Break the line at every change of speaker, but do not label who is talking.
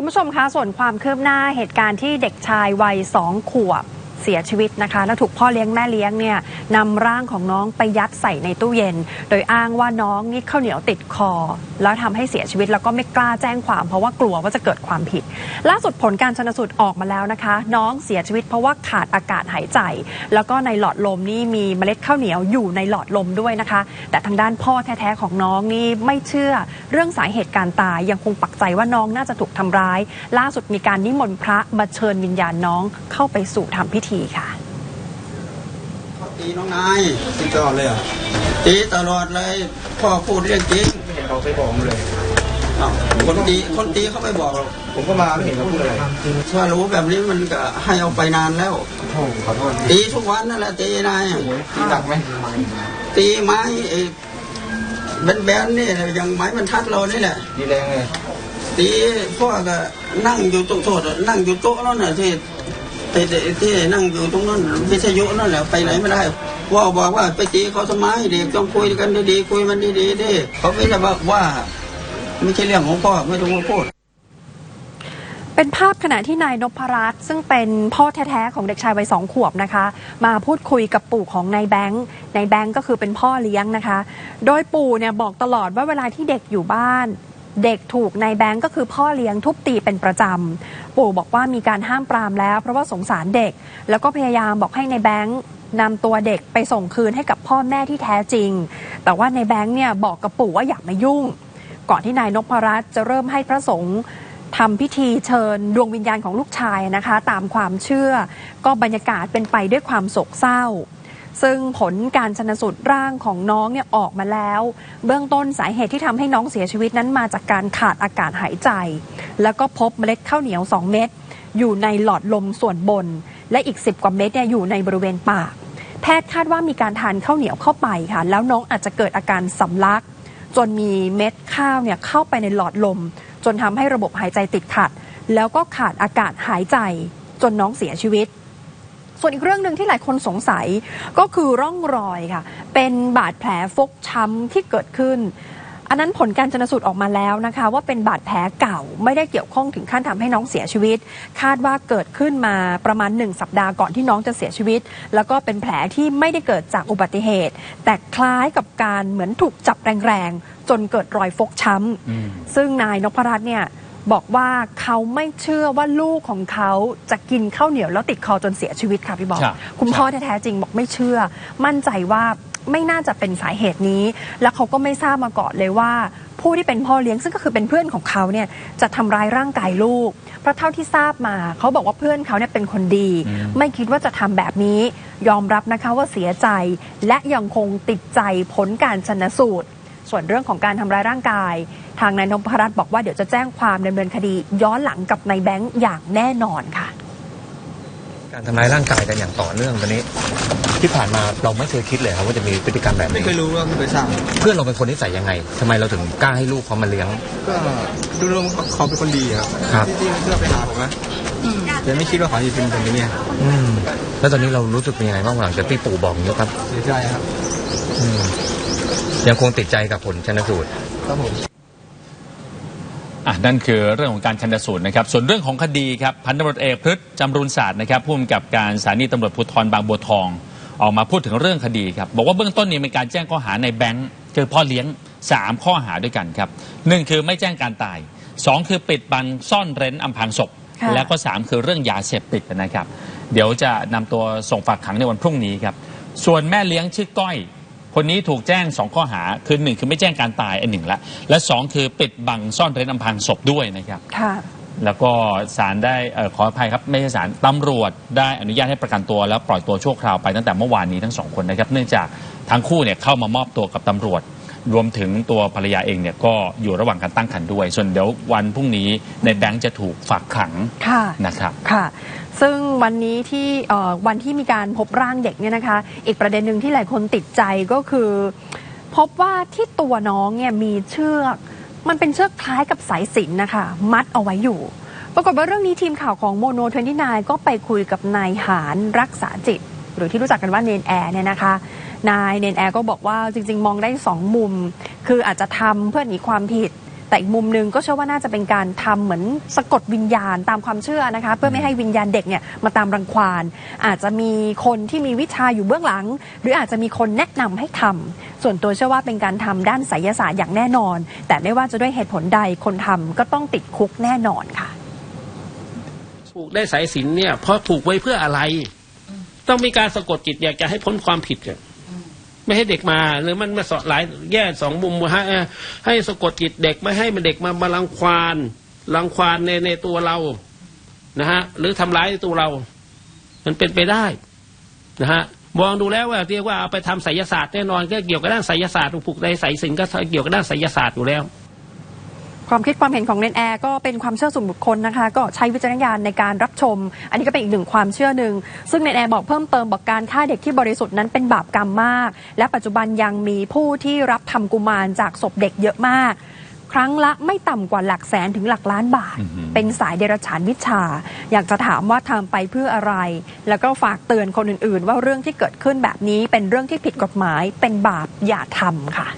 คุณผู้ชมคะส่วนความคืบหน้าเหตุการณ์ที่เด็กชายวัยสองขวบ เสียชีวิตนะคะ แล้วถูกพ่อเลี้ยงแม่เลี้ยงเนี่ยนำร่างของน้องไปยัดใส่ในตู้เย็น โดยอ้างว่าน้องนี่ข้าวเหนียวติดคอ แล้วทำให้เสียชีวิตแล้วก็ไม่กล้าแจ้งความ เพราะว่ากลัวว่าจะเกิดความผิด ล่าสุดผลการชนสูตรออกมาแล้วนะคะ น้องเสียชีวิตเพราะว่าขาดอากาศหายใจ แล้วก็ในหลอดลมนี่มีเมล็ดข้าวเหนียวอยู่ในหลอดลมด้วยนะคะ แต่ทางด้านพ่อแท้ๆของน้องนี่ไม่เชื่อเรื่องสาเหตุการตายยังคงปักใจว่าน้องน่าจะถูกทำร้าย ล่าสุดมีการนิมนต์พระมาเชิญวิญญาณน้องเข้าไปสู่ทำพิธีค่ะ
ตีน้องนายตีตลอดเลยเหรอตีตลอดเลย พ่อพูดเรื่องจริง
ไม่เห็นเขาไปบอกผมเลย
อ้าวคนตีคนตีเขาไม่บอกหรอก
ผมก็มาไม่เห็นเขาพูดอะไร
ถ้ารู้แบบนี้มันก็ให้เอาไปนานแล้ว
โอ้ขอโทษ
ตีทุกวันนั่นแหละตีนาย
ตีหนักไหม
ตีไม้ไอ้แบนๆนี่อย่างไม้บรรทัดเรานี่แหละ
ตีแรงเลย
ตีพ่อก็นั่งอยู่โต๊ะโทษนั่งอยู่โต๊ะนั่นน่ะที่ ที่ที่นั่งอยู่ตรงนั้นวิทยุนั่นแหละไปไหนไม่ได้ว่าบอกว่าไปตีเขาทำไมเด็กต้องคุยกันดีๆคุยมันดีๆดิเขาไม่ได้บอกว่า ไม่ใช่เรื่องของพ่อไม่ต้องมาพูด
เป็นภาพขณะที่นายนพรัตน์ซึ่งเป็นพ่อแท้ๆของเด็กชายวัยสองขวบนะคะ มาพูดคุยกับปู่ของนายแบงค์นายแบงค์ก็คือเป็นพ่อเลี้ยงนะคะ โดยปู่เนี่ยบอกตลอดว่าเวลาที่เด็กอยู่บ้าน เด็กถูกนายแบงค์ก็คือพ่อเลี้ยงทุบตีเป็นประจำ ปู่บอกว่ามีการห้ามปรามแล้ว เพราะว่าสงสารเด็ก แล้วก็พยายามบอกให้นายแบงค์นำตัวเด็กไปส่งคืนให้กับพ่อแม่ที่แท้จริง แต่ว่านายแบงค์เนี่ยบอกกับปู่ว่าอย่ามายุ่ง ก่อนที่นายนพรัตน์จะเริ่มให้พระสงฆ์ทำพิธีเชิญดวงวิญญาณของลูกชายนะคะ ตามความเชื่อ ก็บรรยากาศเป็นไปด้วยความโศกเศร้า ซึ่งผลการชนสูตรร่างของน้องเนี่ยออกมาแล้ว เบื้องต้นสาเหตุที่ทำให้น้องเสียชีวิตนั้นมาจากการขาดอากาศหายใจ แล้วก็พบเมล็ดข้าวเหนียว 2 เม็ดอยู่ในหลอดลมส่วนบน และอีก 10 กว่าเม็ดเนี่ยอยู่ในบริเวณปากแพทย์คาดว่ามีการทานข้าวเหนียวเข้าไปค่ะ แล้วน้องอาจจะเกิดอาการสำลัก จนมีเม็ดข้าวเนี่ยเข้าไปในหลอดลม จนทำให้ระบบหายใจติดขัด แล้วก็ขาดอากาศหายใจ จนน้องเสียชีวิต ส่วนอีกเรื่องหนึ่งที่หลายคนสงสัยก็คือร่องรอยค่ะ เป็นบาดแผลฟกช้ำที่เกิดขึ้น อันนั้นผลการชนสูตรออกมาแล้วนะคะ ว่าเป็นบาดแผลเก่าไม่ได้เกี่ยวข้องถึงขั้นทำให้น้องเสียชีวิต คาดว่าเกิดขึ้นมาประมาณ 1 สัปดาห์ก่อนที่น้องจะเสียชีวิต แล้วก็เป็นแผลที่ไม่ได้เกิดจากอุบัติเหตุ แต่คล้ายกับการเหมือนถูกจับแรงๆจนเกิดรอยฟกช้ำซึ่งนายนพรัตน์เนี่ย บอกว่าเขาไม่เชื่อว่าลูกของเขาจะกินข้าวเหนียวแล้วติดคอจนเสียชีวิตค่ะพี่บอก
ครับ
คุณพ่อแท้ๆจริงบอกไม่เชื่อ มั่นใจว่าไม่น่าจะเป็นสาเหตุนี้ แล้วเขาก็ไม่ทราบมาก่อนเลยว่า ผู้ที่เป็นพ่อเลี้ยงซึ่งก็คือเป็นเพื่อนของเขาเนี่ยจะทำร้ายร่างกายลูก เพราะเท่าที่ทราบมา เขาบอกว่าเพื่อนเขาเนี่ยเป็นคนดี
อืม
ไม่คิดว่าจะทำแบบนี้ ยอมรับนะคะว่าเสียใจ และยังคงติดใจผลการชนสูตร ส่วนเรื่องของการทำร้ายร่างกาย ทางนายนพรัตน์บอกว่าเดี๋ยวจะแจ้งความดำเนินคดีย้อนหลังกับนายแบงค์อย่างแน่นอนค่ะ
การทำร้ายร่างกายกันอย่างต่อเนื่องตอนนี้ ที่ผ่านมาเราไม่เคยคิดเลยครับว่าจะมีพฤติกรรมแบบ
ไม่
นี้
เคยรู้ว่าไม่เคยทราบ
เพื่อนเราเป็นคนนิสัยยังไงทำไมเราถึงกล้าให้ลูกเขามาเลี้ยง
ก็ดูรวมเขาเป็นคนดีครับ
ครับ
ที่ที่เพื่อไปหาผมนะ แต่ไม่คิดว่าเขาจะเป็นแบบนี้
อืมแล้วตอนนี้เรารู้สึกเป็นยังไงบ้างหลังจากที่ปู่บอกอย่างนี้ครับ
เสียใจครับ
อืมยังคงติดใจกับผลชนสูตร
ครับผม
อะนั่นคือเรื่องของการชันสูตรนะครับ ส่วนเรื่องของคดีครับพันตำรวจเอกพฤษจำรูนศาสตร์นะครับผู้กำกับการสถานีตำรวจภูธรบางบัวทอง ออกมาพูดถึงเรื่องคดีครับบอกว่าเบื้องต้นนี้มีการแจ้งข้อหาในแบงค์คือพ่อเลี้ยง 3 ข้อหาด้วยกันครับหนึ่งคือไม่แจ้งการตาย 2 คือปิดบังซ่อนเร้นอำพรางศพ
ค่ะ
แล้วก็ 3 คือเรื่องยาเสพติดนะครับ เดี๋ยวจะนำตัวส่งฝากขังในวันพรุ่งนี้ครับ ส่วนแม่เลี้ยงชื่อก้อย คนนี้ถูกแจ้ง 2 ข้อหา คือหนึ่งคือไม่แจ้งการตายอันหนึ่งละและ 2 คือปิดบังซ่อนเร้นอำพรางศพด้วยนะครับ
ค่ะ
แล้วก็ศาลได้เออขออภัยครับไม่ใช่ศาลตำรวจได้อนุญาตให้ประกันตัวแล้วปล่อยตัวชั่วคราวไปตั้งแต่เมื่อวานนี้ทั้งสองคนนะครับ เนื่องจากทั้งคู่เนี่ยเข้ามามอบตัวกับตำรวจ รวมถึงตัวภรรยาเองเนี่ยก็อยู่ระหว่างการตั้งครรภ์ด้วย ส่วนเดี๋ยววันพรุ่งนี้ในแบงค์จะถูกฝากขัง
ค่ะ
นะครับ
ค่ะ ซึ่งวันนี้ที่เอ่อวันที่มีการพบร่างเด็กเนี่ยนะคะ อีกประเด็นหนึ่งที่หลายคนติดใจก็คือ พบว่าที่ตัวน้องเนี่ยมีเชือก มันเป็นเชือกคล้ายกับสายสิญจนนะคะ มัดเอาไว้อยู่ปรากฏว่าเรื่องนี้ทีมข่าวของโมโน29ก็ไปคุยกับนายหารรักษาจิต หรือที่รู้จักกันว่าเนนแอร์เนี่ยนะคะ นายเนนแอร์ก็บอกว่าจริง ๆ มองได้สองมุม คืออาจจะทำเพื่อหนีความผิด แต่อีกมุมหนึ่งก็เชื่อว่าน่าจะเป็นการทำเหมือนสะกดวิญญาณตามความเชื่อนะคะ เพื่อไม่ให้วิญญาณเด็กเนี่ยมาตามรังควานอาจจะมีคนที่มีวิชาอยู่เบื้องหลัง หรืออาจจะมีคนแนะนำให้ทำส่วนตัวเชื่อว่าเป็นการทำด้านไสยศาสตร์อย่างแน่นอน แต่ไม่ว่าจะด้วยเหตุผลใดคนทำก็ต้องติดคุกแน่นอนค่ะ
ผูกได้สายสินเนี่ยเพราะผูกไว้เพื่ออะไร ต้องมีการสะกดจิตอยากจะให้พ้นความผิดอะ ไม่ให้เด็กมา หรือมันมาสอดหลายแย่สองมุมให้ให้สะกดจิตเด็กไม่ให้มันเด็กมามาลังควานลังควานในในตัวเรานะฮะหรือทำร้ายในตัวเรา มันเป็นไปได้นะฮะมองดูแล้วว่าเรียกว่าเอาไปทำไสยศาสตร์แน่นอนก็เกี่ยวกับด้านไสยศาสตร์ผูกในสายสินก็เกี่ยวกับด้านไสยศาสตร์อยู่แล้ว
ความคิดความเห็นของเนนแอร์ก็เป็นความเชื่อส่วนบุคคลนะคะ ก็ใช้วิจารณญาณในการรับชม อันนี้ก็เป็นอีกหนึ่งความเชื่อหนึ่ง ซึ่งเนนแอร์บอกเพิ่มเติมบอกการฆ่าเด็กที่บริสุทธิ์นั้นเป็นบาปกรรมมาก และปัจจุบันยังมีผู้ที่รับทำกุมารจากศพเด็กเยอะมาก ครั้งละไม่ต่ำกว่าหลักแสนถึงหลักล้านบาท
อือหือ
เป็นสายเดรัจฉานวิชา อยากจะถามว่าทำไปเพื่ออะไร แล้วก็ฝากเตือนคนอื่น ๆ ว่าเรื่องที่เกิดขึ้นแบบนี้เป็นเรื่องที่ผิดกฎหมายเป็นบาปอย่าทำค่ะ